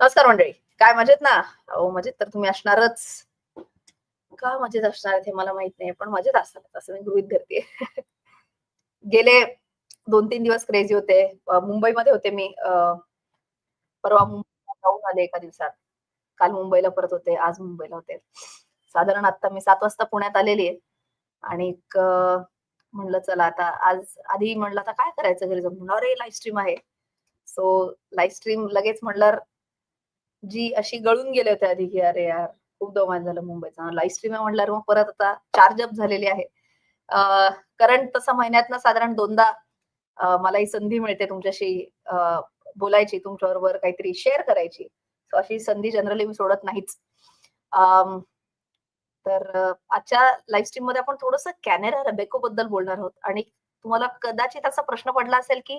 नमस्कार मंडळी. काय मजेत ना? अहो मजेत तर तुम्ही असणारच. का मजेत असणार हे मला माहीत नाही पण मजेत असणार असं मी गृहित धरते गेले दोन तीन दिवस क्रेझी होते. मुंबईमध्ये होते मी. अ, परवा मुंबईला जाऊन आले एका दिवसात. काल मुंबईला परत होते आज मुंबईला होते. साधारण आता मी सात वाजता पुण्यात आलेली आहे. आणि म्हणलं चला आता आज आधी म्हणलं आता काय करायचं घरी जाऊन? म्हणलं, अरे लाईव्ह स्ट्रीम आहे. सो लाईव्ह स्ट्रीम लगेच म्हणलं जी अशी गळून गेले होते आधी की अरे यार खूप दोमान झालं मुंबईचा. लाईव्ह स्ट्रीम आहे म्हटल्यावर मग परत आता चार्ज अप झालेली आहे. कारण तसं महिन्यातनं साधारण दोनदा मला ही संधी मिळते तुमच्याशी बोलायची तुमच्याबरोबर काहीतरी शेअर करायची. सो अशी संधी जनरली मी सोडत नाहीच. तर आजच्या लाईव्ह स्ट्रीममध्ये आपण थोडस कॅनेरा रबेको बद्दल बोलणार आहोत. आणि तुम्हाला कदाचित असा प्रश्न पडला असेल की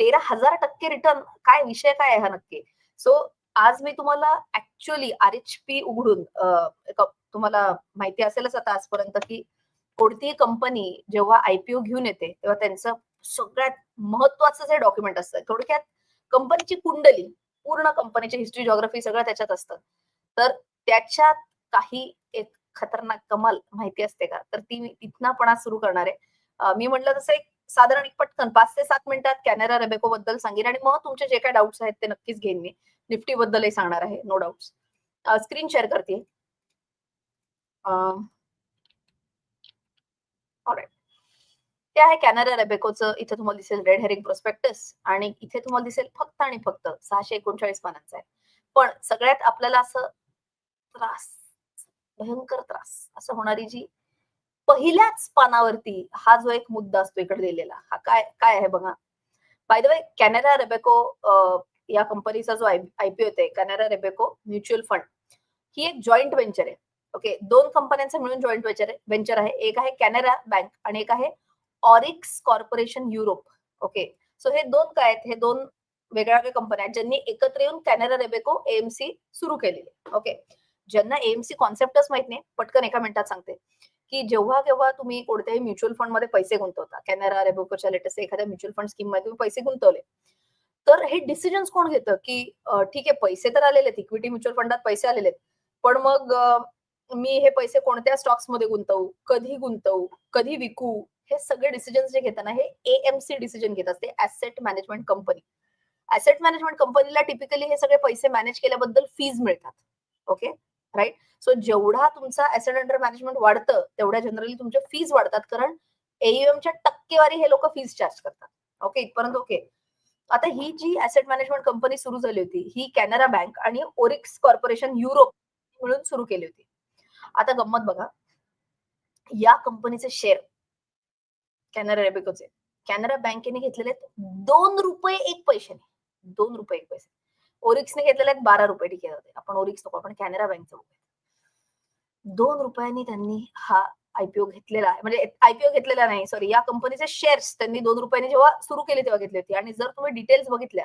तेरा हजार टक्के रिटर्न काय विषय काय आहे हा नक्की? सो आज मी तुम्हाला ऍक्च्युअली आर एच पी उघडून तुम्हाला माहिती असेलच आता आजपर्यंत की कोणतीही कंपनी जेव्हा आयपीओ घेऊन येते तेव्हा त्यांचं सगळ्यात महत्वाचं जे डॉक्युमेंट असतं थोडक्यात कंपनीची कुंडली पूर्ण कंपनीची हिस्ट्री जॉग्राफी सगळं त्याच्यात असतं. तर त्याच्यात काही एक खतरनाक कमाल माहिती असते का? तर ती मी तिथनं पण आज सुरू करणार आहे. मी म्हटलं तसं एक साधारण एक पटकन पाच ते सात मिनिटात कॅनेरा रेबेको बद्दल सांगेन आणि मग तुमचे जे काय डाऊट्स आहेत ते नक्कीच घेईन मी. निफ्टी बद्दलही सांगणार आहे नो डाऊट्स स्क्रीन शेअर करते. ते आहे कॅनरा रेबेकोचं इथे तुम्हाला दिसेल रेड हेरिंग प्रोस्पेक्टस आणि इथे तुम्हाला दिसेल फक्त आणि फक्त सहाशे एकोणचाळीस पानांचा आहे. पण सगळ्यात आपल्याला असं त्रास भयंकर त्रास असं होणारी जी पहिल्याच पानावरती हा जो एक मुद्दा असतो इकडे दिलेला हा काय काय आहे बघा. By the way Canara Robeco या कंपनीचा जो आयपीओ आहे कॅनरा रेबेको म्युच्युअल फंड ही एक जॉईंट वेंचर आहे. ओके दोन कंपन्यांचं मिळून जॉईंट वेंचर आहे वेंचर आहे. एक आहे कॅनरा बँक आणि एक आहे Orix corporation Europe okay so हे दोन काय आहेत? हे दोन वेगळ्या वेगळ्या कंपन्या आहेत ज्यांनी एकत्र येऊन कॅनरा रेबेको एएमसी सुरू केलेली ओके ज्यांना एएमसी कॉन्सेप्टच माहीत नाही पटकन एका मिनिटात सांगते. की जेव्हा केव्हा तुम्ही कोणत्याही म्युच्युअल फंडमध्ये पैसे गुंतवता कॅनरा रेबोकोच्या लेटेस्ट एखाद्या म्युच्युअल फंड स्कीममध्ये तुम्ही पैसे गुंतवले. तर हे डिसिजन्स कोण घेतं की ठीक आहे पैसे तर आलेले आहेत इक्विटी म्युच्युअल फंडात पैसे आलेले आहेत पण मग मी हे पैसे कोणत्या स्टॉक्समध्ये गुंतवू कधी गुंतवू कधी विकू हे सगळे डिसिजन जे घेताना हे एएमसी डिसिजन घेत असते asset management company asset management कंपनीला टिपिकली हे सगळे पैसे मॅनेज केल्याबद्दल फीज मिळतात. ओके राईट सो जेवढा तुमचा ऍसेट अंडर मॅनेजमेंट वाढतं तेवढ्या जनरली तुमच्या फीज वाढतात. कारण एयुएमच्या टक्केवारी हे लोक फीज चार्ज करतात. ओके इथपर्यंत ओके आता ही जी ऍसेट मॅनेजमेंट कंपनी सुरू झाली होती ही कॅनरा बँक आणि ओरिक्स कॉर्पोरेशन युरोप मिळून सुरू केली होती. आता गंमत बघा. या कंपनीचे शेअर कॅनरा रेबेकोचे कॅनरा बँकेने घेतलेले दोन रुपये एक पैशाने. दोन रुपये एक पैसे. ओरिक्सने घेतलेले आहेत बारा रुपये ठीक आहे आपण ओरिक्स नको आपण कॅनरा बँकचं बघूया. दोन रुपयांनी त्यांनी हा आयपीओ घेतलेला आहे. म्हणजे आयपीओ घेतलेला नाही सॉरी या कंपनीचे शेअर्स त्यांनी दोन रुपयांनी जेव्हा सुरू केले तेव्हा घेतले होते. आणि जर तुम्ही डिटेल्स बघितल्या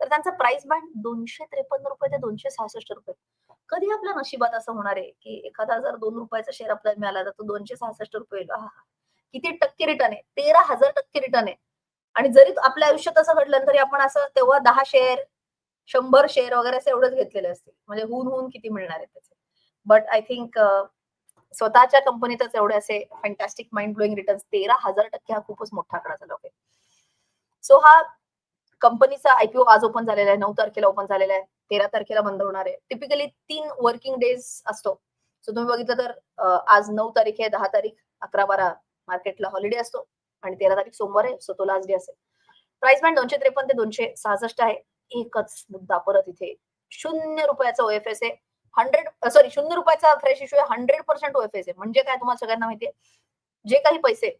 तर त्यांचा प्राइस बँड दोनशे त्रेपन्न रुपये ते दोनशे सहासष्ट रुपये. कधी आपल्या नशिबात असं होणार आहे की एखादा जर दोन रुपयाचा शेअर आपल्याला मिळाला तर तो दोनशे सहासष्ट रुपये किती टक्के रिटर्न आहे? तेरा हजार टक्के रिटर्न आहे. आणि जरी आपल्या आयुष्यात असं घडलं तरी आपण असं तेव्हा दहा शेअर शंभर शेअर वगैरे असं एवढंच घेतलेले असतील. म्हणजे हून हून किती मिळणार आहे त्याचे. बट आय थिंक स्वतःच्या कंपनीतच एवढे असे फॅन्टॅस्टिक माइंड ब्लोईंग रिटर्न तेरा हजार टक्के हा खूपच मोठा आकडा झाला ओके सो हा कंपनीचा आयपीओ आज ओपन झालेला आहे नऊ तारखेला ओपन झालेला आहे तेरा तारखेला बंद होणार आहे. टिपिकली तीन वर्किंग डेज असतो. सो तुम्ही बघितलं तर आज नऊ तारीख आहे दहा तारीख अकरा बारा मार्केटला हॉलिडे असतो आणि तेरा तारीख सोमवार आहे सो तो लास्ट डे असेल. प्राइस बँड दोनशे त्रेपन्न ते दोनशे सहासष्ट आहे. एकच मुद्दा परत इथे. शून्य रुपयाचा ओएफएस आहे हंड्रेड सॉरी शून्य रुपयाचा फ्रेश इश्यू आहे हंड्रेड पर्सेंट ओएफएस आहे म्हणजे काय तुम्हाला सगळ्यांना माहितीये जे काही पैसे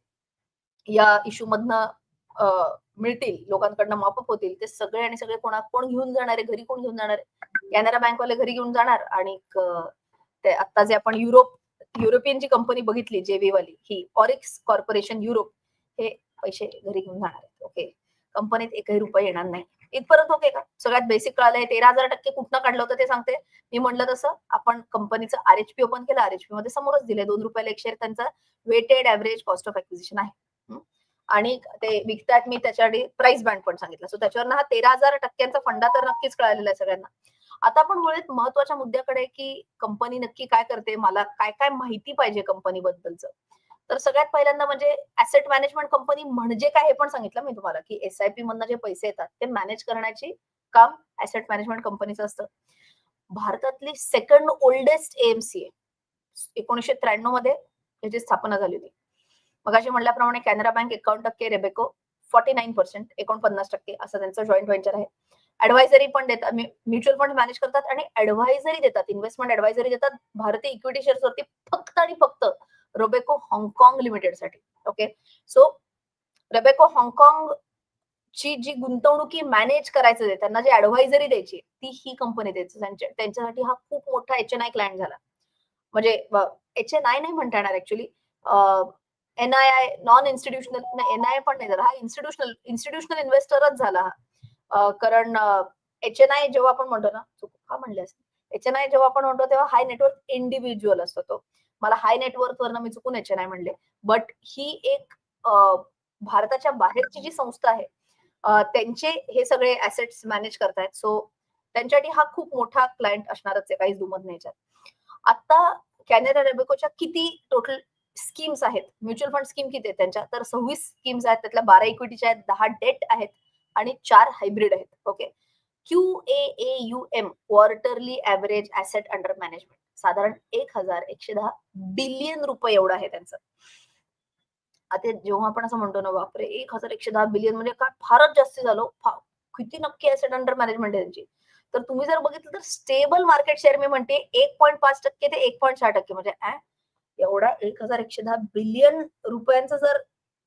या इश्यू मधनं मिळतील लोकांकडनं मापअप होतील ते सगळे आणि सगळे कोणा कोण घेऊन जाणार आहे? घरी कोण घेऊन जाणार आहे? कॅनरा बँकवाले घरी घेऊन जाणार आणि ते आता जे आपण युरोप युरोपियन जी कंपनी बघितली जेवी वाली ही ऑरिक्स कॉर्पोरेशन युरोप हे पैसे घरी घेऊन जाणार आहेत. ओके? कंपनीत एकही रुपये येणार नाही. इथपर्यंत ओके का? सगळ्यात बेसिक कळालंय तेरा हजार टक्के कुठनं काढलं होतं ते सांगते. मी म्हणलं तसं आपण कंपनीचं आरएचपी ओपन केलं. आरएचपी मध्ये समोरच दिले दोन रुपयाला एक शेअर त्यांचा weighted average cost of acquisition आहे. आणि ते विकतात. मी त्याच्यासाठी प्राइस बँड पण सांगितलं. सो त्याच्यावर हा तेरा हजार टक्क्यांचा फंडा तर नक्कीच कळालेला आहे सगळ्यांना. आता आपण वळूयात महत्त्वाच्या मुद्द्याकडे की कंपनी नक्की काय करते? मला काय काय माहिती पाहिजे कंपनी बद्दलचं? तर सगळ्यात पहिल्यांदा म्हणजे ऍसेट मॅनेजमेंट कंपनी म्हणजे काय हे पण सांगितलं मी तुम्हाला की एसआयपी मधनं जे पैसे येतात ते मॅनेज करण्याची काम ऍसेट मॅनेजमेंट कंपनीचं असतं. भारतातली सेकंड ओल्डेस्ट एएमसी एकोणीशे त्र्याण्णवमध्ये याची स्थापना झाली होती. मगाशी म्हटल्याप्रमाणे कॅनरा बँक एकावन्न टक्के रेबेको फॉर्टी नाईन पर्सेंट एकोणपन्नास टक्के असं त्यांचं जॉईंट व्हेंचर आहे. ऍडवायझरी पण देतात म्युच्युअल फंड मॅनेज करतात आणि ऍडवायझरी देतात इन्व्हेस्टमेंट ऍडवायझरी देतात. भारतीय इक्विटी शेअर्स वरती फक्त आणि फक्त रोबेको हाँगकाँग लिमिटेडसाठी ओके? सो रबेको हाँगकाँग ची जी गुंतवणुकी मॅनेज करायचं आहे त्यांना जी ऍडवायझरी द्यायची ती ही कंपनी द्यायची त्यांच्यासाठी हा खूप मोठा एच एन आय क्लायंट झाला. म्हणजे एच एन आय नाही म्हणता येणार actually N I I non institutional N I पण नाही झाला. हा इन्स्टिट्यूशनल इन्स्टिट्युशनल इन्व्हेस्टरच झाला हा. कारण एच एन आय जेव्हा आपण म्हणतो ना चुक का म्हणले असते? एच एन आय जेव्हा आपण म्हणतो तेव्हा हाय नेटवर्क इंडिव्हिज्युअल असतो तो. मला हाय नेटवर्क वरनं मी चुकून एच एन आय म्हणले. बट ही एक भारताच्या बाहेरची जी संस्था आहे त्यांचे हे सगळे ऍसेट्स मॅनेज करतायत. सो त्यांच्यासाठी हा खूप मोठा क्लायंट असणारच आहे काहीच दुमत नाही आता कॅनेरा रेबेकोच्या किती टोटल स्कीम्स आहेत? म्युच्युअल फंड स्कीम किती आहेत त्यांच्या? तर सव्वीस स्कीम्स आहेत त्यातल्या बारा इक्विटीच्या आहेत दहा डेट आहेत आणि चार हायब्रिड आहेत. Okay Q A A U M quarterly average asset under management साधारण एक हजार एकशे दहा बिलियन रुपये एवढं आहे त्यांचं. आता जेव्हा आपण असं म्हणतो ना बापरे एक हजार एकशे दहा बिलियन म्हणजे काय? फारच जास्त झालं. किती नक्की ऍसेट अंडर मॅनेजमेंट आहे त्यांची. तर तुम्ही जर बघितलं तर स्टेबल मार्केट शेअर मी म्हणते एक पॉईंट पाच टक्के ते एक पॉईंट सहा टक्के. म्हणजे एवढा एक हजार एकशे दहा बिलियन रुपयांचं जर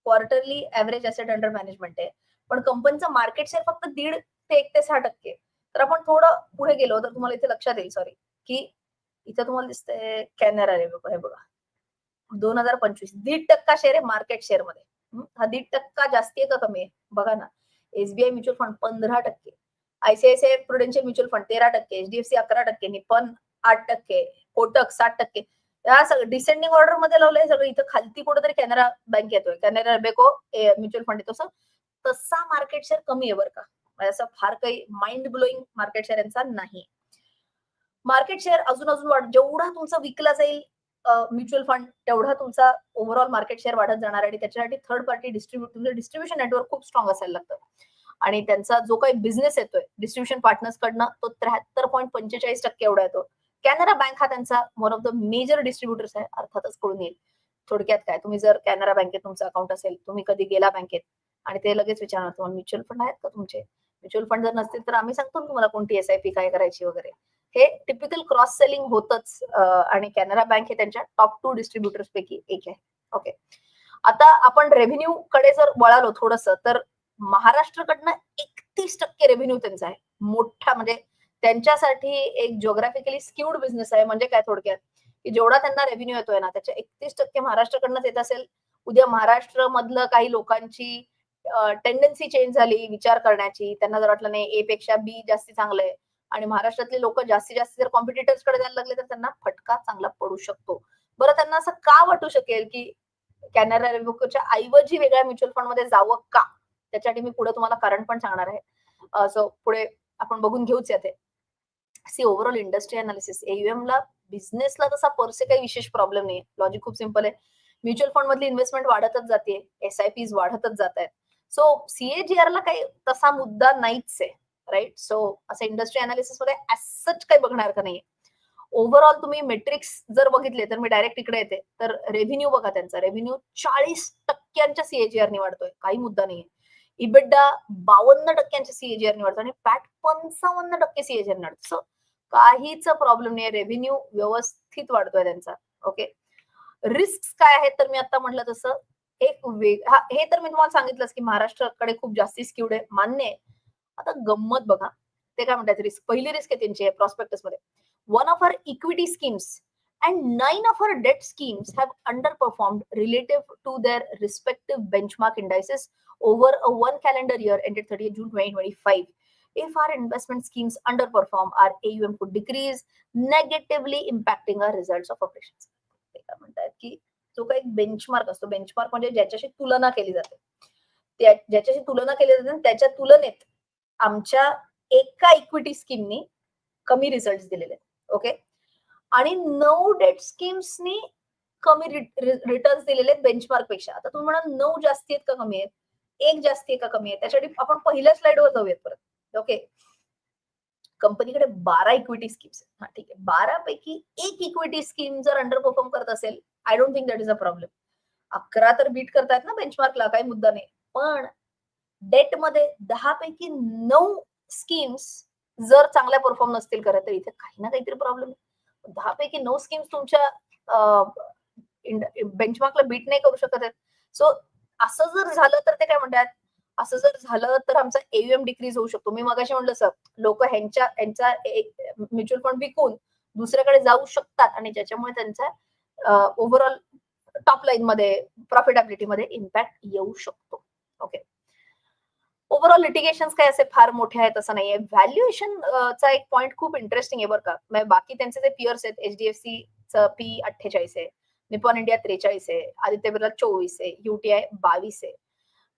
quarterly average asset under management आहे पण कंपनीचं मार्केट शेअर फक्त दीड ते एक ते सहा टक्के. तर आपण थोडं पुढे गेलो तर तुम्हाला इथे लक्षात येईल सॉरी की इथं तुम्हाला दिसतंय कॅनरा रे हे बघा. दोन हजार पंचवीस दीड टक्का शेअर आहे मार्केट शेअरमध्ये. हा? दीड टक्का जास्ती आहे का कमी आहे? बघा ना. एसबीआय म्युच्युअल फंड पंधरा टक्के. आयसीआयसीआय प्रुडेन्शियल म्युच्युअल फंड तेरा टक्के एचडीएफसी अकरा टक्के निपन आठ टक्के कोटक साठ टक्के. या सगळं डिसेंडिंग ऑर्डरमध्ये लावलंय सगळं. इथं खालती कुठेतरी कॅनरा बँक येतोय. कॅनरा बेको म्युच्युअल फंड येतो तसा. मार्केट शेअर कमी आहे बरं का. असं फार काही माइंड ब्लोईंग मार्केट शेअर यांचा नाही. मार्केट शेअर अजून अजून वाढ जेवढा तुमचा विकला जाईल म्युच्युअल फंड तेवढा तुमचा ओव्हरऑल मार्केट शेअर वाढत जाणार आणि त्याच्यासाठी थर्ड पार्टी डिस्ट्रीब्युट तुमचं डिस्ट्रीब्युशन नेटवर्क खूप स्ट्रॉंग असायला लागतं. आणि त्यांचा जो काही बिझनेस येतोय डिस्ट्रीब्युशन पार्टनर्स कडनं तो त्र्याहत्तर पॉईंट पंचेचाळीस टक्के एवढा येतो. कॅनरा बँक हा त्यांचा one of the major distributors आहे अर्थातच कळून येईल. थोडक्यात काय तुम्ही जर कॅनरा बँकेत तुमचं अकाउंट असेल तुम्ही कधी गेला बँकेत आणि ते लगेच विचारणार तुम्हाला म्युच्युअल फंड आहेत का तुमचे? म्युच्युअल फंड जर नसतील तर आम्ही सांगतो तुम्हाला कोणती एसआयपी काय करायची वगैरे. हे टिपिकल क्रॉस सेलिंग होतच आणि कॅनरा बँक हे त्यांच्या टॉप टू डिस्ट्रीब्युटर्स पैकी एक आहे. ओके आता आपण रेव्हेन्यू कडे जर वळालो थोडस तर महाराष्ट्राकडनं एकतीस टक्के रेव्हेन्यू त्यांचा आहे. मोठा म्हणजे त्यांच्यासाठी एक जिओग्राफिकली स्क्यूड बिझनेस आहे. म्हणजे काय थोडक्यात? की जेवढा त्यांना रेव्हेन्यू येतोय ना त्याच्या एकतीस टक्के महाराष्ट्राकडनंच येत असेल. उद्या महाराष्ट्र मधलं काही लोकांची टेंडन्सी चेंज झाली विचार करण्याची त्यांना जर वाटलं नाही ए पेक्षा बी जास्ती चांगलं आहे आणि महाराष्ट्रातले लोक जास्तीत जास्त जर कॉम्पिटिटर्सकडे जायला लागले तर त्यांना फटका चांगला पडू शकतो. बरं त्यांना असं का वाटू शकेल की कॅनरा रेव्हकोच्या ऐवजी वेगळ्या म्युच्युअल फंडमध्ये जावं का? त्याच्यासाठी मी पुढे तुम्हाला कारण पण सांगणार आहे. सो पुढे आपण बघून घेऊच याते सी ओव्हरऑल इंडस्ट्री अनालिसिस एयुएम ला बिझनेसला तसा परसे काही विशेष प्रॉब्लेम नाही लॉजिक खूप सिंपल आहे. म्युच्युअल फंड मधली इन्व्हेस्टमेंट वाढतच जाते. एस आय पी वाढतच जात आहेत. सो सीएजीआर ला काही तसा मुद्दा नाहीच आहे. राईट सो असं इंडस्ट्री अनालिसिसमध्ये काही बघणार का नाही ओव्हरऑल तुम्ही मेट्रिक्स जर बघितले तर मी डायरेक्ट इकडे येते. तर रेव्हेन्यू बघा त्यांचा. रेव्हेन्यू चाळीस टक्क्यांच्या सीएजीआर वाढतोय काही मुद्दा नाहीये. इबिडा बावन्न टक्क्यांच्या सीएजीआर वाढतो आणि पॅट पंचावन्न टक्के सीएजीआर वाढतो सो काहीच प्रॉब्लेम नाही रेव्हेन्यू व्यवस्थित वाढतोय त्यांचा. ओके रिस्क काय आहेत तर मी आता म्हटलं तसं. एक वेग हा हे तर मी तुम्हाला सांगितलंच की महाराष्ट्राकडे खूप जास्ती स्क्यूड आहे. मान्य आहे. आता गंमत बघा. ते काय म्हणतात रिस्क पहिली रिस्क आहे त्यांची प्रॉस्पेक्टसमध्ये. One of our equity schemes and nine of our debt schemes have underperform relative to their respective benchmark indices over a one calendar year ended thirty June twenty twenty five if our investment schemes underperform, our AUM could decrease, negatively impacting our results of operations. काय म्हणतात की जो काही benchmark असतो benchmark म्हणजे ज्याच्याशी तुलना केली जाते. ज्याच्याशी तुलना केली जाते त्याच्या तुलनेत आमच्या एका इक्विटी स्कीमनी कमी रिझल्ट दिलेले आहेत. ओके आणि नऊ डेट स्कीम्सनी कमी रिटर्न्स दिलेले आहेत बेंचमार्कपेक्षा आता तुम्ही म्हणा नऊ जास्ती आहेत का कमी आहेत? एक जास्ती आहे का कमी आहे? त्यासाठी आपण पहिल्या स्लाइडवर जाऊयात परत. ओके कंपनीकडे बारा इक्विटी स्कीम्स हा ठीक आहे. बारा पैकी एक इक्विटी स्कीम जर अंडर परफॉर्म करत असेल I don't think that is a problem अकरा तर बीट करतायत ना बेंचमार्कला काही मुद्दा नाही. पण डेटमध्ये दहा पैकी नऊ स्कीम्स जर चांगल्या परफॉर्म नसतील करत तर इथे काही ना काहीतरी प्रॉब्लेम दहा पैकी नऊ स्कीम्स तुमच्या बेंचमार्कला बीट नाही करू शकत आहेत. सो असं जर झालं तर ते काय म्हणतात? असं जर झालं तर आमचा एयुएम डिक्रीज होऊ शकतो. मी मगाशी म्हणलं सर लोक ह्यांच्या ह्यांचा म्युच्युअल फंड विकून दुसऱ्याकडे जाऊ शकतात आणि ज्याच्यामुळे त्यांचा ओव्हरऑल टॉप लाईन मध्ये प्रॉफिटेबिलिटी मध्ये इम्पॅक्ट येऊ शकतो. ओके ओव्हरऑल लिटिगेशन काय असे फार मोठे आहेत असं नाहीये. व्हॅल्युएशन चा एक पॉईंट खूप इंटरेस्टिंग आहे बरं का. म्हणजे बाकी त्यांचे जे पिअर्स आहेत एचडीएफसी च पी अठ्ठेचाळीस आहे निपॉन इंडिया त्रेचाळीस आहे आदित्य बिर्ला चोवीस आहे युटीआय बावीस आहे.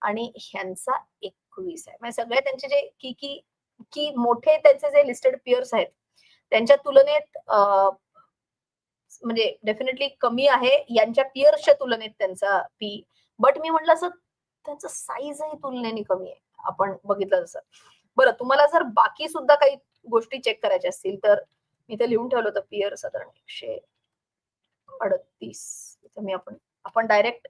आणि ह्यांचा एकवीस आहे. म्हणजे सगळे त्यांचे जे की की की मोठे त्यांचे जे लिस्टेड पिअर्स आहेत त्यांच्या तुलनेत म्हणजे डेफिनेटली कमी आहे. यांच्या पिअर्सच्या तुलनेत त्यांचा पी बट मी म्हटलं असं त्यांचं साईजही तुलनेने कमी आहे. आपण बघितलं जसं बरं तुम्हाला जर बाकी सुद्धा काही गोष्टी चेक करायच्या असतील तर मी ते लिहून ठेवलं होतं पियर साधारण एकशे अडतीस. इथं मी आपण आपण डायरेक्ट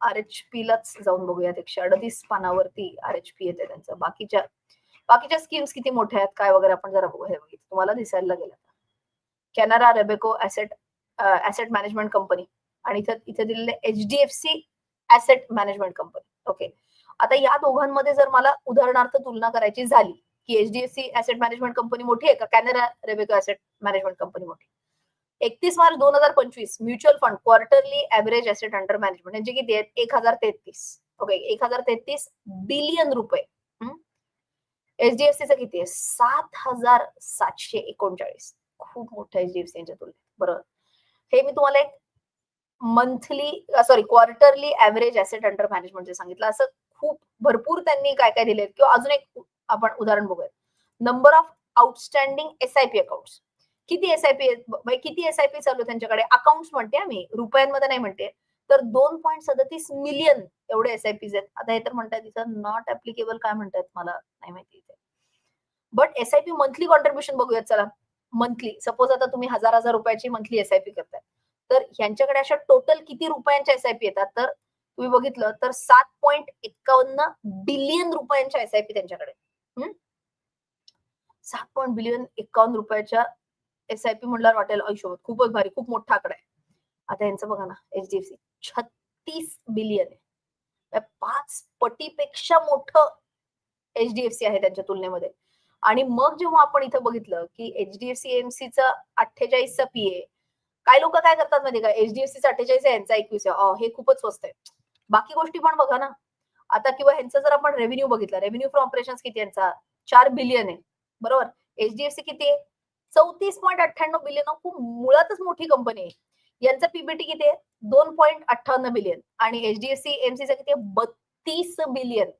आर एच पी लाच जाऊन बघूयात. एकशे अडतीस पानावरती आर एच पी येते त्यांचं. बाकीच्या बाकीच्या स्कीम्स किती मोठ्या आहेत काय वगैरे आपण जरा बघू हे बघितलं. तुम्हाला दिसायला गेलं Canara Robeco asset asset management company आणि इथं इथे दिलेले H D F C asset management company okay आता या दोघांमध्ये जर मला उदाहरणार्थ तुलना करायची झाली की एचडीएफसी ऍसेट मॅनेजमेंट कंपनी मोठी आहे का? Canara Robeco asset management company मोठी एकतीस मार्च दोन हजार पंचवीस mutual fund quarterly average asset under management म्हणजे किती आहेत? एक हजार तेहतीस. ओके एक हजार तेहतीस बिलियन रुपये. एचडीएफसीचं किती आहे? सात हजार सातशे एकोणचाळीस. खूप मोठं एचडीएफसी यांच्या तुलनेत. बरोबर. हे मी तुम्हाला एक monthly sorry quarterly average asset under management सांगितलं असं खूप भरपूर त्यांनी काय काय दिलेत. किंवा अजून एक आपण उदाहरण बघूयात. Number of outstanding SIP account किती एसआयपी म्हणजे किती एसआयपी चालू त्यांच्याकडे? अकाउंट म्हणते आम्ही. रुपयांमध्ये नाही म्हणते. तर दोन पॉईंट सदतीस मिलियन एवढे एसआयपीज आहेत. आता हे तर म्हणतात तिथं नॉट ऍप्लिकेबल काय म्हणतात मला नाही माहिती इथे. बट एसआयपी मंथली कॉन्ट्रीब्युशन बघूयात चला. मंथली सपोज आता तुम्ही हजार हजार रुपयाची मंथली एसआयपी करताय. तर ह्यांच्याकडे अशा टोटल किती रुपयांच्या एसआयपी येतात? तर तुम्ही बघितलं तर सात पॉईंट एक्कावन्न बिलियन रुपयांच्या एसआयपी त्यांच्याकडे. सात पॉईंट बिलियन एक्कावन्न रुपयाच्या एसआयपी म्हणल्यावर वाटेल आयुष्यभर. खूपच भारी खूप मोठा आकडा आहे. आता यांचं बघा ना एचडीएफसी छत्तीस बिलियन आहे. पाच पटीपेक्षा मोठं एचडीएफसी आहे त्यांच्या तुलनेमध्ये. आणि मग जेव्हा आपण इथं बघितलं की एचडीएफसी एमसीचं अठ्ठेचाळीसचा पीए काही लोक काय करतात माहिती का? एचडीएफसी अठ्ठेचाळीस आहे यांचा एकवीस आहे. हे खूपच स्वस्त आहे. बाकी गोष्टी पण बघा ना. आता किंवा ह्यांचं जर आपण रेव्हेन्यू बघितला रेव्हेन्यू फ्रॉम ऑपरेशन किती यांचा? चार बिलियन आहे. बरोबर? एचडीएफसी किती आहे? चौतीस पॉईंट अठ्ठ्याण्णव बिलियन खूप मुळातच मोठी कंपनी आहे. यांचं पीबीटी किती आहे? दोन पॉईंट अठ्ठावन्न बिलियन आणि एचडीएफसी एमसीचं किती आहे? बत्तीस बिलियन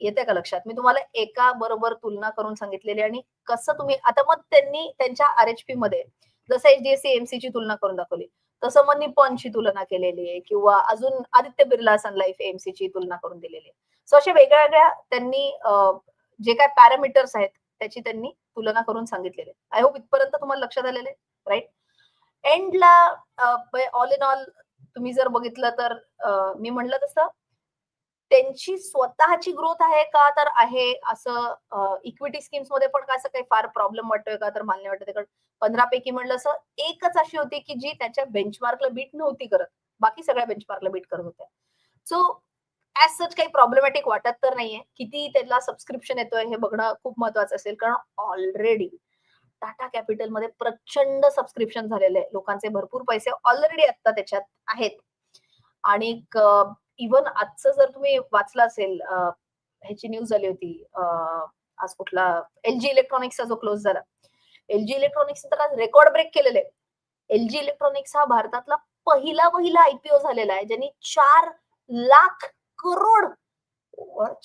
येते का लक्षात? मी तुम्हाला एका बरोबर तुलना करून सांगितलेली आणि कसं तुम्ही आता मग त्यांनी त्यांच्या आर एच पी मध्ये जसं एचडीएफसी एमसी ची तुलना करून दाखवली. तसं मग निपॉनची तुलना केलेली आहे किंवा अजून Aditya Birla Sun Life MC ची तुलना करून दिलेली आहे. सो अशा वेगळ्या वेगळ्या त्यांनी जे काय पॅरामीटर्स आहेत त्याची त्यांनी तुलना करून सांगितलेले आय होप इथपर्यंत तुम्हाला लक्षात आलेले राईट एंडला ऑल इन ऑल तुम्ही जर बघितलं तर मी म्हणलं तसं त्यांची स्वतःची ग्रोथ आहे का तर आहे असं इक्विटी स्कीम्समध्ये पण असं काही फार प्रॉब्लेम वाटतोय का तर मान्य वाटतं कारण पंधरा पैकी म्हणलं असं एकच अशी होती की जी त्याच्या बेंचमार्कला बीट नव्हती करत. बाकी सगळ्या बेंचमार्कला बीट करत होत्या. सो ऍज सच काही प्रॉब्लेमॅटिक वाटत तर नाहीये. किती त्याला सबस्क्रिप्शन येतोय हे बघणं खूप महत्वाचं असेल. कारण ऑलरेडी टाटा कॅपिटलमध्ये प्रचंड सबस्क्रिप्शन झालेले आहे. लोकांचे भरपूर पैसे ऑलरेडी आता त्याच्यात आहेत. आणि इवन आजचं जर तुम्ही वाचलं असेल ह्याची न्यूज झाली होती आज कुठला एलजी इलेक्ट्रॉनिक्सचा जो क्लोज झाला. एलजी इलेक्ट्रॉनिक्स तर आज रेकॉर्ड ब्रेक केलेले. एलजी इलेक्ट्रॉनिक्स हा भारतातला पहिला पहिला आयपीओ झालेला आहे ज्यांनी चार लाख करोड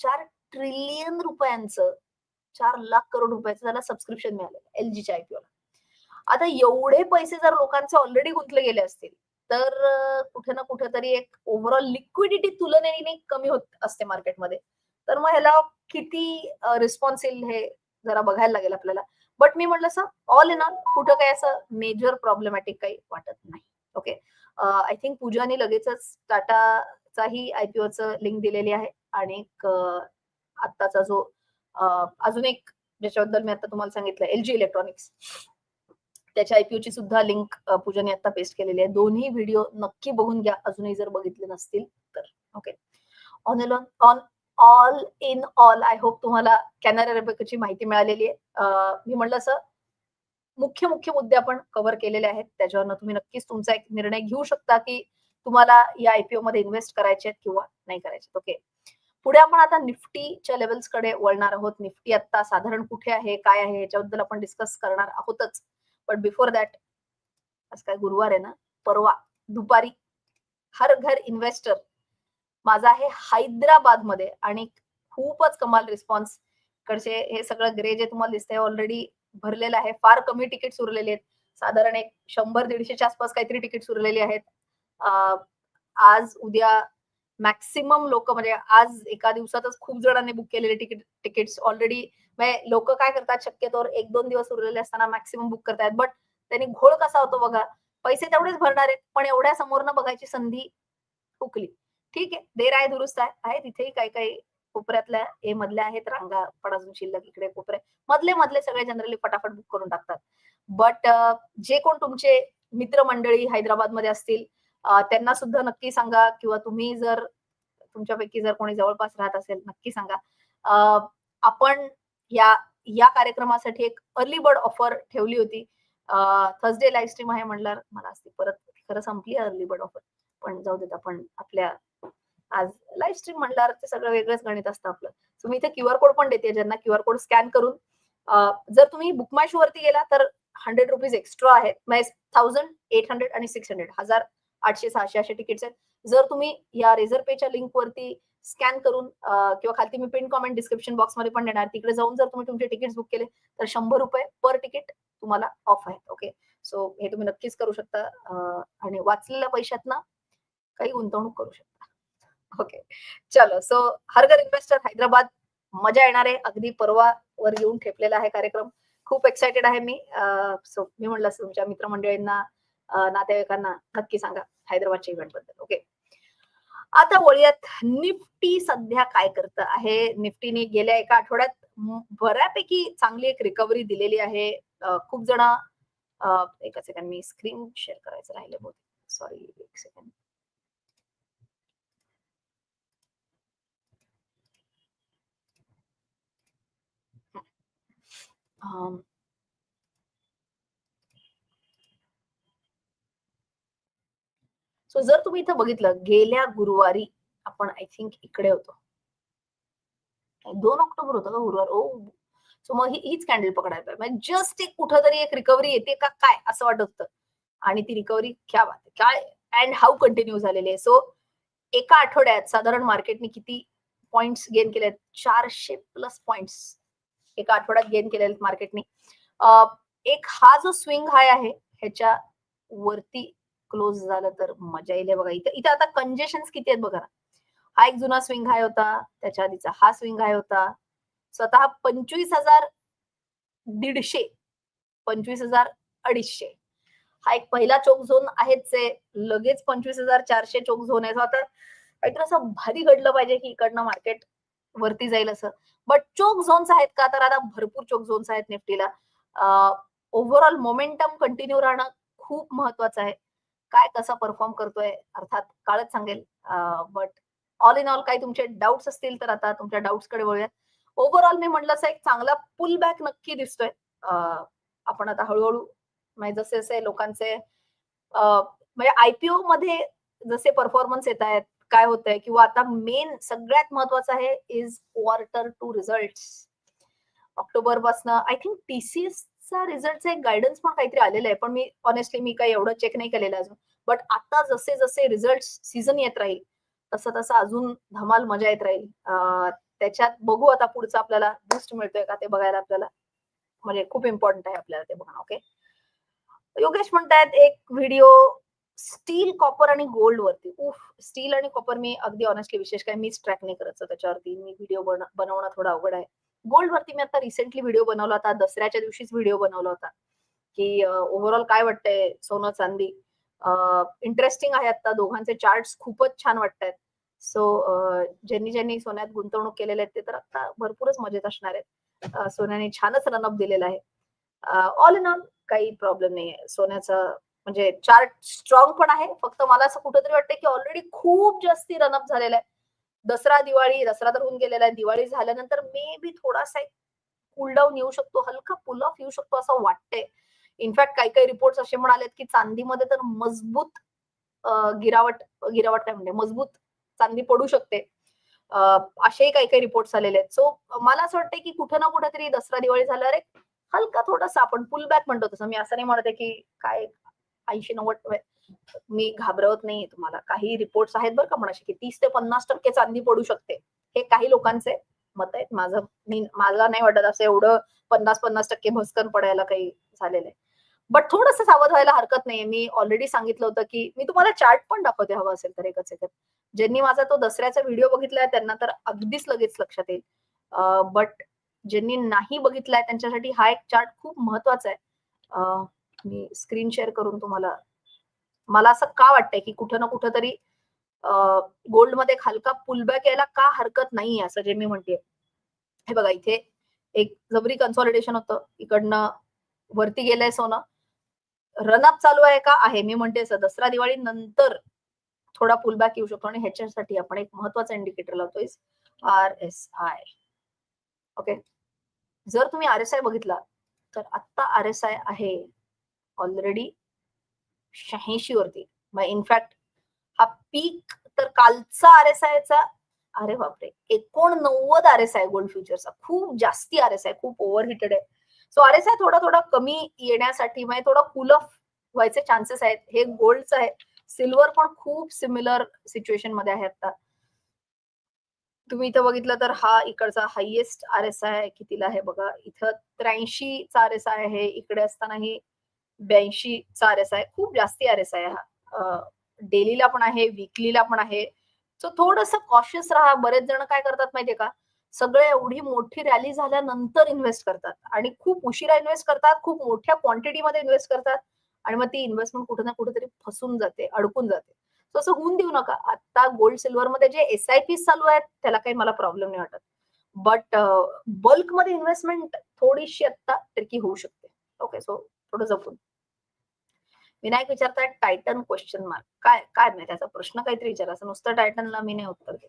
चार ट्रिलियन रुपयांचं चार लाख करोड रुपयाचं त्याला सबस्क्रिप्शन मिळालेलं एलजीच्या आयपीओला आता एवढे पैसे जर लोकांचे ऑलरेडी गुंतले गेले असतील तर कुठे ना कुठेतरी एक ओव्हरऑल लिक्विडिटी तुलनेने कमी होत असते मार्केटमध्ये तर मग ह्याला किती रिस्पॉन्स येईल हे जरा बघायला लागेल आपल्याला. बट मी म्हटलं असं ऑल इन ऑल कुठं काही असं मेजर प्रॉब्लेमॅटिक काही वाटत नाही. ओके आय थिंक पूजाने लगेचच टाटाचाही आयपीओचं लिंक दिलेली आहे. आणि एक, आत्ताचा जो अजून एक ज्याच्याबद्दल मी आता तुम्हाला सांगितलं एलजी इलेक्ट्रॉनिक्स त्याच्या आयपीओची सुद्धा लिंक पूजाने आता पेस्ट केलेली आहे. दोन्ही व्हिडिओ नक्की बघून घ्या. अजूनही जर बघितले नसतील तर. Okay on on on all in all I hope तुम्हाला कॅनरा रेबेकची माहिती मिळालेली आहे. मी म्हणलं असं मुख्य मुख्य मुद्दे आपण कव्हर केलेले आहेत. त्याच्यावर तुम्ही नक्कीच तुमचा एक निर्णय घेऊ शकता की तुम्हाला या आयपीओ मध्ये इन्व्हेस्ट करायचे आहेत किंवा नाही करायचे ओके पुढे आपण आता निफ्टीच्या लेवल्सकडे वळणार आहोत. निफ्टी आता साधारण कुठे आहे काय आहे याच्याबद्दल आपण डिस्कस करणार आहोतच. बट बिफोर दॅट आज काय गुरुवार आहे ना परवा दुपारी हर घर इन्व्हेस्टर माझा आहे हैदराबादमध्ये आणि खूपच कमाल रिस्पॉन्स कडचे हे सगळं ग्रे जे तुम्हाला दिसतंय ऑलरेडी भरलेलं आहे. फार कमी तिकीट उरलेले आहेत. साधारण एक शंभर दीडशेच्या आसपास काहीतरी तिकीट उरलेली आहेत. आज उद्या मॅक्सिमम लोक म्हणजे आज एका दिवसातच खूप जणांनी बुक केलेले तिकीट तिकीट्स ऑलरेडी म्हणजे लोक काय करतात शक्यतोवर एक दोन दिवस उरलेले असताना मॅक्सिमम बुक करतायत. बट त्यांनी घोळ कसा होतो बघा पैसे तेवढेच भरणार आहेत पण एवढ्या समोरनं बघायची संधी हुकली. ठीक आहे देर आहे दुरुस्त आहे आहे तिथेही काही काही कोपऱ्यातल्या ए मधल्या आहेत रांगा पण अजून शिल्लक इकडे कोपरे. मधले मधले सगळे जनरली फटाफट बुक करून टाकतात. बट जे कोण तुमचे मित्रमंडळी हैदराबादमध्ये असतील त्यांना सुद्धा नक्की सांगा किंवा तुम्ही जर तुमच्यापैकी जर कोणी जवळपास राहत असेल नक्की सांगा. आपण या या कार्यक्रमासाठी एक अर्ली बर्ड ऑफर ठेवली होती. थर्सडे लाईव्ह स्ट्रीम आहे म्हणल्यावर मला असते परत खरं संपली अर्ली बर्ड ऑफर पण जाऊ देत आपण आपल्या आज लाईव्ह स्ट्रीम म्हणल्यावर ते सगळं वेगळंच गणित असतं आपलं. सो मी इथे क्यूआर कोड पण देते ज्यांना क्यूआर कोड स्कॅन करून. जर तुम्ही बुकमाय शो वरती गेला तर हंड्रेड रुपीज एक्स्ट्रा आहेत. थाउजंड एट हंड्रेड आणि सिक्स हंड्रेड हजार आठशे सहाशे असे तिकीट्स आहेत. जर तुम्ही या रेझर पेच्या लिंक वरती स्कॅन करून किंवा खालती मी पिन कॉमेंट डिस्क्रिप्शन बॉक्समध्ये पण देणार. तिकडे जाऊन जर तुम्ही तुमचे तिकीट बुक केले तर शंभर रुपये पर तिकीट तुम्हाला ऑफ आहेत ओके सो हे तुम्ही नक्कीच करू शकता आणि वाचलेल्या पैशातनं काही गुंतवणूक करू शकता ओके चलो सो हरगर इन्व्हेस्टर हैदराबाद मजा येणार आहे. अगदी परवा वर येऊन ठेपलेला आहे कार्यक्रम. खूप एक्सायटेड आहे मी. सो मी म्हणलं तुमच्या मित्रमंडळींना नातेवाईकांना नक्की सांगा. हैदराबादच्या इव्हेंटबद्दल ओके आता वळूयात निफ्टी सध्या काय करत आहे? निफ्टीने गेल्या एका आठवड्यात बऱ्यापैकी चांगली एक रिकव्हरी दिलेली आहे. खूप जण एक एका सेकंड मी स्क्रीन शेअर करायचं राहिले बहुत सॉरी एक सेकंड um, सो जर तुम्ही इथं बघितलं गेल्या गुरुवारी आपण आय थिंक इकडे होतो. दोन ऑक्टोबर होतं का गुरुवार? ओ. सो मग ही हीच कॅन्डल पकडायला म्हणजे जस्ट एक कुठंतरी एक रिकव्हरी येते का काय असं वाटत होतं. आणि ती रिकव्हरी क्या बात काय? अँड हाऊ कंटिन्यू झालेली आहे. सो एका आठवड्यात साधारण मार्केटने किती पॉइंट्स गेन केले आहेत? चारशे प्लस पॉइंट्स एका आठवड्यात गेन केले आहेत मार्केटने एक हा जो स्विंग हाय आहे ह्याच्या वरती क्लोज झालं तर मजा येईल बघा. इथं इथं आता कंजेशन किती आहेत बघा हा एक जुना स्विंग हाय होता त्याच्या आधीचा हा स्विंग हाय होता. स्वतः पंचवीस हजार दीडशे पंचवीस हजार अडीचशे. हा एक पहिला चोक झोन आहेच आहे. लगेच पंचवीस हजार चारशे चोक झोन आहे. आता काहीतरी असं भारी घडलं पाहिजे की इकडनं मार्केट वरती जाईल असं. बट चोक झोन्स आहेत का? तर आता भरपूर चोक झोन्स आहेत निफ्टीला. ओव्हरऑल मोमेंटम कंटिन्यू राहणं खूप महत्वाचं आहे. काय कसा परफॉर्म करतोय अर्थात काळच सांगेल. बट ऑल इन ऑल काही तुमचे डाऊट्स असतील तर आता तुमच्या डाऊट्सकडे वळूयात. ओव्हरऑल मी म्हटलं असं एक चांगला पुल बॅक नक्की दिसतोय. आपण आता हळूहळू म्हणजे जसे जसे लोकांचे म्हणजे आयपीओ मध्ये जसे परफॉर्मन्स येत आहेत काय होत आहे किंवा आता मेन सगळ्यात महत्वाचं आहे is quarter two result October पासन आय थिंक टीसीएस चा रिझल्टचा एक गायडन्स पण काहीतरी आलेला आहे. पण मी ऑनेस्टली मी काही एवढं चेक नाही केलेलं अजून. बट आता जसे जसे रिझल्ट सीझन येत राहील तसं तसं अजून धमाल मजा येत राहील. त्याच्यात बघू आता पुढचं आपल्याला बूस्ट मिळतोय का ते बघायला आपल्याला. म्हणजे खूप इम्पॉर्टंट आहे आपल्याला ते बघणं ओके योगेश म्हणतायत एक व्हिडिओ स्टील कॉपर आणि गोल्ड वरती. उफ स्टील आणि कॉपर मी अगदी ऑनेस्टली विशेष काय मीच ट्रॅक नाही करत त्याच्यावरती मी व्हिडिओ बनवणं थोडं अवघड आहे. गोल्ड वरती मी आता रिसेंटली व्हिडिओ बनवला होता दसऱ्याच्या दिवशीच व्हिडिओ बनवला होता. की ओव्हरऑल काय वाटतंय सोनं चांदी? इंटरेस्टिंग आहे आता दोघांचे चार्ट खूपच छान वाटत सो ज्यांनी ज्यांनी सोन्यात गुंतवणूक केलेले आहेत ते तर आता भरपूरच मजेत असणार आहेत. सोन्याने छानच रनअप दिलेला आहे. ऑल इन ऑल काही प्रॉब्लेम नाही आहे सोन्याचा म्हणजे चार्ट स्ट्रॉंग पण आहे. फक्त मला असं कुठेतरी वाटतं की ऑलरेडी खूप जास्ती रनअप झालेला आहे. दसरा दिवाळी दसरा तर होऊन गेलेला आहे. दिवाळी झाल्यानंतर मे बी थोडासा एक कूलडाऊन येऊ शकतो हलका पुल ऑफ येऊ शकतो असं वाटतंय. इनफॅक्ट काही काही रिपोर्ट असे म्हणालेत की चांदीमध्ये तर मजबूत गिरावट गिरावट काय म्हणजे मजबूत चांदी पडू शकते. असेही काही काही रिपोर्ट्स आलेले आहेत. सो मला असं वाटतं की कुठं ना कुठेतरी दसरा दिवाळी झाल्यावर एक हलका थोडासा आपण पुल बॅक म्हणतो तसं. मी असं नाही म्हणते की काय ऐंशी नव्वद मी घाबरवत नाहीये तुम्हाला. काही रिपोर्ट्स आहेत बरं का म्हणाशे की तीस ते पन्नास टक्के चांदी पडू शकते. हे काही लोकांचे मत आहेत. माझं मी मला नाही वाटत असं एवढं पन्नास पन्नास टक्के भस्कन पडायला काही झालेलं आहे. बट थोडस सावध व्हायला हरकत नाहीये. मी ऑलरेडी सांगितलं होतं की मी तुम्हाला चार्ट पण दाखवते हवं असेल तर एकच एकच. ज्यांनी माझा तो दसऱ्याचा व्हिडिओ बघितलाय त्यांना तर अगदीच लगेच लक्षात येईल. बट ज्यांनी नाही बघितलाय त्यांच्यासाठी हा एक चार्ट खूप महत्त्वाचा आहे. मी स्क्रीन शेअर करून तुम्हाला मला असं का वाटतंय की कुठं ना कुठं तरी गोल्डमध्ये हलका पुलबॅक यायला का हरकत नाहीये असं जे मी म्हणते हे बघा इथे एक जबरी कन्सॉलिडेशन होतं. इकडनं वरती गेलंय सोनं. रनअप चालू आहे का? आहे. मी म्हणते असं. दसरा दिवाळी नंतर थोडा पुलबॅक येऊ शकतो आणि ह्याच्यासाठी आपण एक महत्त्वाचा इंडिकेटर लावतोय. आर एस आय ओके जर तुम्ही आर एस आय बघितला तर आत्ता आर एस आय आहे ऑलरेडी शहाऐंशी वरती. इनफॅक्ट हा पीक तर कालचा आर एस आयचा अरे बापरे एकोणनव्वद आर एस आय गोल्ड फ्युचरचा खूप जास्ती आर एस आय खूप ओव्हर हिटेड आहे. सो आर एस आय थोडा थोडा कमी येण्यासाठी म्हणजे थोडा कूल ऑफ व्हायचे चान्सेस आहेत. हे गोल्डचं आहे. सिल्वर पण खूप सिमिलर सिच्युएशनमध्ये आहे आता. तुम्ही इथं बघितलं तर हा इकडचा हायेस्ट आर एस आय कितीला आहे बघा? इथं त्र्याऐंशी चा आर एस आय आहे. इकडे असतानाही ब्याऐंशी चा आर एस आय खूप जास्ती आर एस आय हा डेलीला पण आहे विकलीला पण आहे. सो थोडस कॉशियस राहा. बरेच जण काय करतात माहितीये का? सगळे एवढी मोठी रॅली झाल्यानंतर इन्व्हेस्ट करतात. आणि खूप उशिरा इन्व्हेस्ट करतात खूप मोठ्या क्वांटिटीमध्ये इन्व्हेस्ट करतात. आणि मग ती इन्व्हेस्टमेंट कुठे ना कुठेतरी फसून जाते अडकून जाते. सो असं होऊन देऊ नका. आता गोल्ड सिल्वर मध्ये जे एस आय पी चालू आहेत त्याला काही मला प्रॉब्लेम नाही वाटत. बट बल्कमध्ये इन्व्हेस्टमेंट थोडीशी आता ट्रिकी होऊ शकते. ओके सो थोडं जपून. विनायक विचारताय टायटन क्वेश्चन मार्क काय काय नाही त्याचा प्रश्न काहीतरी विचार नुसतं टायटनला मी नाही उत्तर देत.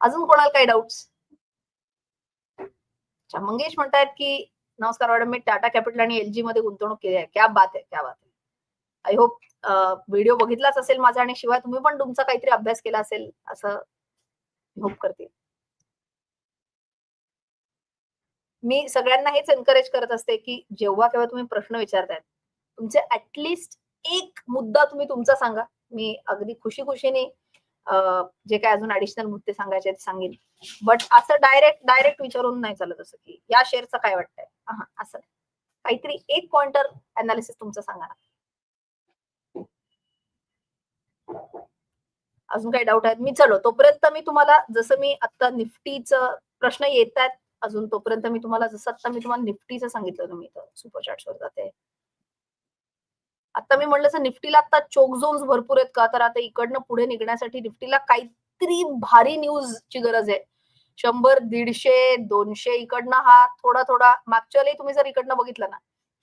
अजून कोणाला काही डाऊट्स अच्छा मंगेश म्हणतायत की नमस्कार मॅडम मी टाटा कॅपिटल आणि एलजी मध्ये गुंतवणूक केली आहे. क्या बात आहे क्या बात आहे. आय होप व्हिडिओ बघितलाच असेल माझा आणि शिवाय तुम्ही पण तुमचा काहीतरी अभ्यास केला असेल असं होप करते. मी सगळ्यांना हेच एनकरेज करत असते की जेव्हा केव्हा तुम्ही प्रश्न विचारतायत तुमचे ऍटलिस्ट एक मुद्दा तुम्ही तुमचा सांगा. मी अगदी खुशी खुशीने जे काय अजून ऍडिशनल मुद्दे सांगायचे ते सांगेन. बट असं डायरेक्ट डायरेक्ट विचारून नाही चालत असं की या शेअरचं काय वाटतंय? हा असं काहीतरी एक पॉइंटर अनालिसिस तुमचं सांगा ना. अजून काही डाऊट आहेत? मी चलो तोपर्यंत मी तुम्हाला जसं मी आता निफ्टीचं प्रश्न येत आहेत अजून तोपर्यंत मी तुम्हाला जसं आता मी तुम्हाला निफ्टीचं सांगितलं तुम्ही सुपर चार्ट वर जाते. आता मी म्हणलं निफ्टीला आता चोक झोन्स भरपूर आहेत का? तर आता इकडनं पुढे निघण्यासाठी निफ्टीला काहीतरी भारी न्यूज ची गरज आहे. शंभर दीडशे दोनशे इकडनं हा थोडा थोडा मागच्या तुम्ही जर इकडनं बघितलं ना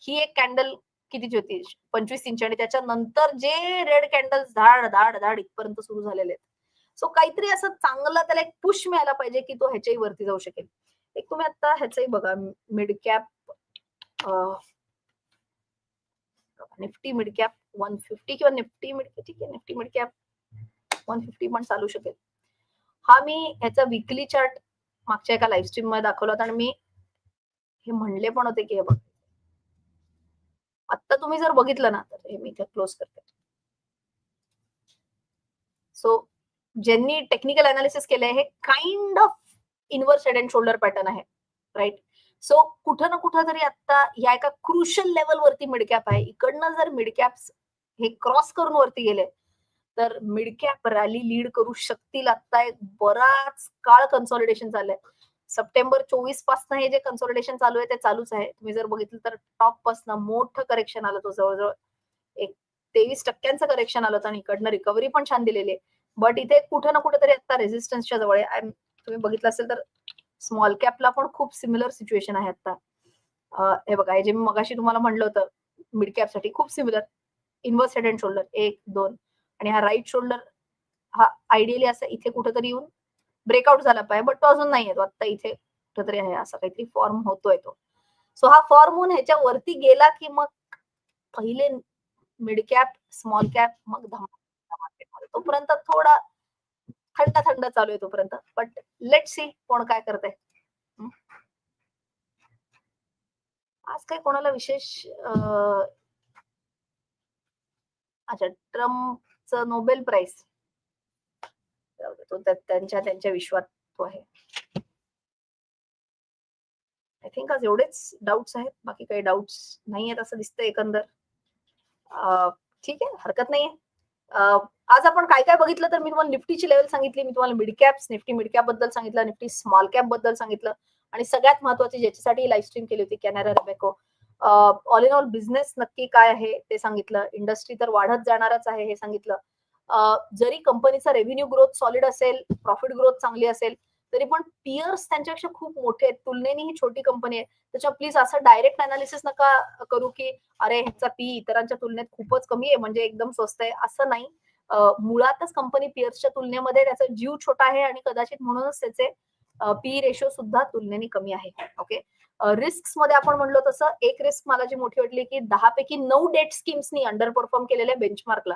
ही एक कॅन्डल कितीची होती? पंचवीस इंच आणि त्याच्यानंतर जे रेड कॅन्डल धाड धाड धाड इथपर्यंत सुरू झालेले आहेत. सो काहीतरी असं चांगलं त्याला एक पुश मिळायला पाहिजे की तो ह्याच्याही वरती जाऊ शकेल. एक तुम्ही आता ह्याचंही बघा mid cap Nifty mid cap one fifty किंवा निफ्टी मिड ठीक आहे Nifty mid cap one fifty पण चालू शकेल. हा मी ह्याचा विकली चार्ट मागच्या एका लाईव्ह स्ट्रीममध्ये दाखवला होता आणि मी हे म्हणले पण होते की हे बघ. आता तुम्ही जर बघितलं ना तर हे मी इथे क्लोज करते. सो ज्यांनी टेक्निकल अनालिसिस केलंय हे kind of inverse head and shoulder pattern आहे राईट सो कुठं ना कुठं तरी आता या एका क्रुशल लेवलवरती मिडकॅप आहे इकडनं जर मिडकॅप्स हे क्रॉस करून वरती गेले तर मिडकॅप रॅली लीड करू शकतील आता एक बराच काळ कन्सॉलिडेशन झालंय सप्टेंबर चोवीस पासन हे जे कन्सॉलिडेशन चालू आहे ते चालूच आहे. तुम्ही जर बघितलं तर टॉप पासन मोठं करेक्शन आलं तो जवळजवळ. एक तेवीस टक्क्यांचं करेक्शन आलं होतं आणि इकडनं रिकव्हरी पण छान दिलेली आहे. बट इथे कुठं ना कुठेतरी आता रेझिस्टन्सच्या जवळ आहे. तुम्ही बघितलं असेल तर स्मॉल कॅपला पण खूप सिमिलर सिच्युएशन आहे आता. हे बघा हे जे मी मगाशी तुम्हाला म्हणलं होतं मिड कॅपसाठी खूप similar inverse head and shoulder एक दोन. आणि हा राईट शोल्डर हा आयडियली असं इथे कुठेतरी येऊन ब्रेकआउट झाला पाहिजे बट तो अजून नाही येतो आता इथे कुठेतरी आहे असा काहीतरी फॉर्म होतोय तो. सो हा फॉर्म होऊन ह्याच्या वरती गेला की मग पहिले मिड कॅप स्मॉल कॅप मग धमाका तोपर्यंत थोडा थंड थंड चालू आहे तोपर्यंत. बट लेट सी कोण काय करते आज काय कोणाला विशेष अच्छा ट्रम्पचं नोबेल प्राइज तो त्यांच्या त्यांच्या विश्वात तो आहे. आय थिंक आज एवढेच डाऊट्स आहेत. बाकी काही डाऊट्स नाही आहेत असं दिसतंय एकंदर. ठीक आहे हरकत नाहीये. आज आपण काय काय बघितलं तर मी तुम्हाला निफ्टीची लेवल सांगितली मी तुम्हाला मिड कॅप्स निफ्टी मिड कॅपबद्दल सांगितलं निफ्टी स्मॉल कॅपबद्दल सांगितलं आणि सगळ्यात महत्वाची ज्याच्यासाठी लाईव्ह स्ट्रीम केली होती Canara Robeco. All in all business नक्की काय आहे ते सांगितलं. इंडस्ट्री तर वाढत जाणारच आहे हे सांगितलं. जरी कंपनीचा रेव्हेन्यू ग्रोथ सॉलिड असेल प्रॉफिट ग्रोथ चांगली असेल तरी पण पियर्स त्यांच्यापेक्षा खूप मोठे आहेत. तुलनेने ही छोटी कंपनी आहे त्याच्या प्लीज असं डायरेक्ट अनालिसिस नका करू की अरे ह्याचा पी इतरांच्या तुलनेत खूपच कमी आहे म्हणजे एकदम स्वस्त आहे. असं नाही. मुळातच कंपनी पियर्सच्या तुलनेमध्ये त्याचा जीव छोटा आहे आणि कदाचित म्हणूनच त्याचे पी रेशो सुद्धा तुलनेने कमी आहे. ओके रिस्कमध्ये आपण म्हणलो तसं एक रिस्क मला जी मोठी वाटली की दहा पैकी नऊ डेट स्कीम्सनी अंडर परफॉर्म केलेल्या बेंचमार्कला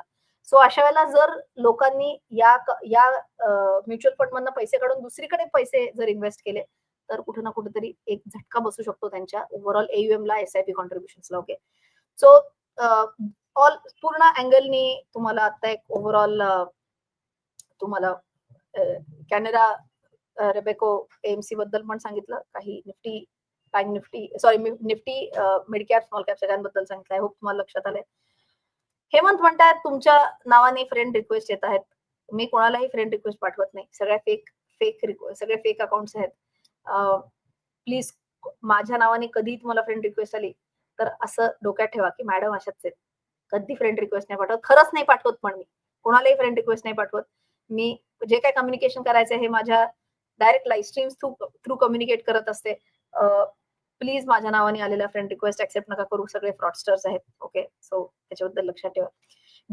सो अशा वेळेला जर लोकांनी या या म्युच्युअल फंड मधनं पैसे काढून दुसरीकडे पैसे जर इन्व्हेस्ट केले तर कुठे ना कुठेतरी एक झटका बसू शकतो त्यांच्या ओव्हरऑल एयुएम ला एस आय पी कॉन्ट्रीब्युशन्सला ओके सो ऑल पूर्ण अँगलनी तुम्हाला आता एक ओव्हरऑल तुम्हाला कॅनरा रेबेको एमसी बद्दल पण सांगितलं. काही Nifty bank Nifty sorry Nifty mid cap small cap सगळ्यांबद्दल सांगितलं. आय होप तुम्हाला लक्षात आलंय. हेमंत म्हणतात तुमच्या नावाने फ्रेंड रिक्वेस्ट येत आहेत. मी कोणालाही फ्रेंड रिक्वेस्ट पाठवत नाही. सगळ्या फेक फेक सगळे फेक अकाउंट्स आहेत. प्लीज माझ्या नावाने कधी तुम्हाला फ्रेंड रिक्वेस्ट आली तर असं डोक्यात ठेवा की मॅडम अशाच आहेत. कधी फ्रेंड रिक्वेस्ट नाही पाठवत. खरंच नाही पाठवत पण मी. कोणालाही फ्रेंड रिक्वेस्ट नाही पाठवत. मी जे काय कम्युनिकेशन करायचं हे माझ्या direct live stream through through communicate करत असते. प्लीज माझ्या नावाने आलेला फ्रेंड रिक्वेस्ट ऍक्सेप्ट नका करू सगळे फ्रॉडस्टर्स आहेत ओके सो त्याच्याबद्दल लक्षात ठेवा.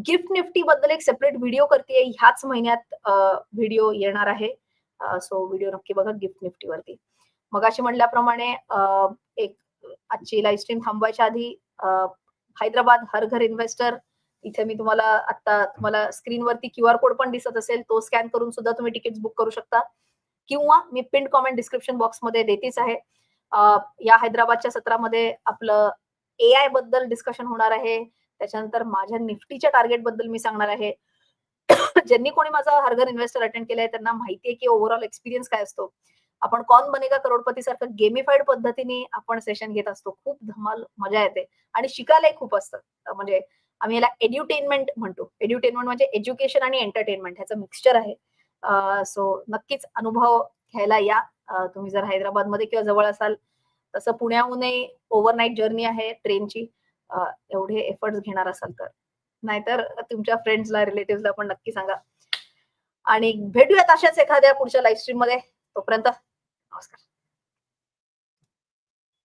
गिफ्ट निफ्टी बद्दल एक सेपरेट व्हिडिओ करते ह्याच महिन्यात व्हिडिओ येणार आहे. सो व्हिडिओ नक्की बघा गिफ्ट निफ्टी वरती. मग अशी म्हणल्याप्रमाणे एक आजची लाईव्ह स्ट्रीम थांबवायच्या आधी हैदराबाद हर घर इन्व्हेस्टर इथे मी तुम्हाला आता तुम्हाला स्क्रीनवरती क्यू आर कोड पण दिसत असेल तो स्कॅन करून सुद्धा तुम्ही तिकीट बुक करू शकता. किंवा मी पिंड कॉमेंट डिस्क्रिप्शन बॉक्समध्ये देतेच आहे. या हैदराबादच्या सत्रामध्ये आपलं ए आयबद्दल डिस्कशन होणार आहे. त्याच्यानंतर माझ्या निफ्टीच्या टार्गेटबद्दल मी सांगणार आहे. ज्यांनी कोणी माझा हरघर इन्व्हेस्टर अटेंड केलाय त्यांना माहितीये की ओव्हरऑल एक्सपिरियन्स काय असतो. आपण कॉन बनेगा करोडपती सारखं गेमिफाईड पद्धतीने आपण सेशन घेत असतो. खूप धमाल मजा येते. आणि शिकायलाही खूप असतं. म्हणजे आम्ही याला एड्युटेनमेंट म्हणतो. एड्युटेनमेंट म्हणजे एज्युकेशन आणि एंटरटेनमेंट ह्याचं मिक्सचर आहे. सो नक्कीच अनुभव घ्यायला या. तुम्ही जर हैदराबादमध्ये किंवा जवळ असाल तसं पुण्याहूनही ओव्हरनाईट जर्नी आहे ट्रेनची एवढे एफर्ट्स घेणार असाल तर. नाहीतर तुमच्या फ्रेंड्सला रिलेटिव्हला पण नक्की सांगा. आणि भेटूयात अशाच एखाद्या पुढच्या लाईव्ह स्ट्रीममध्ये. तोपर्यंत नमस्कार.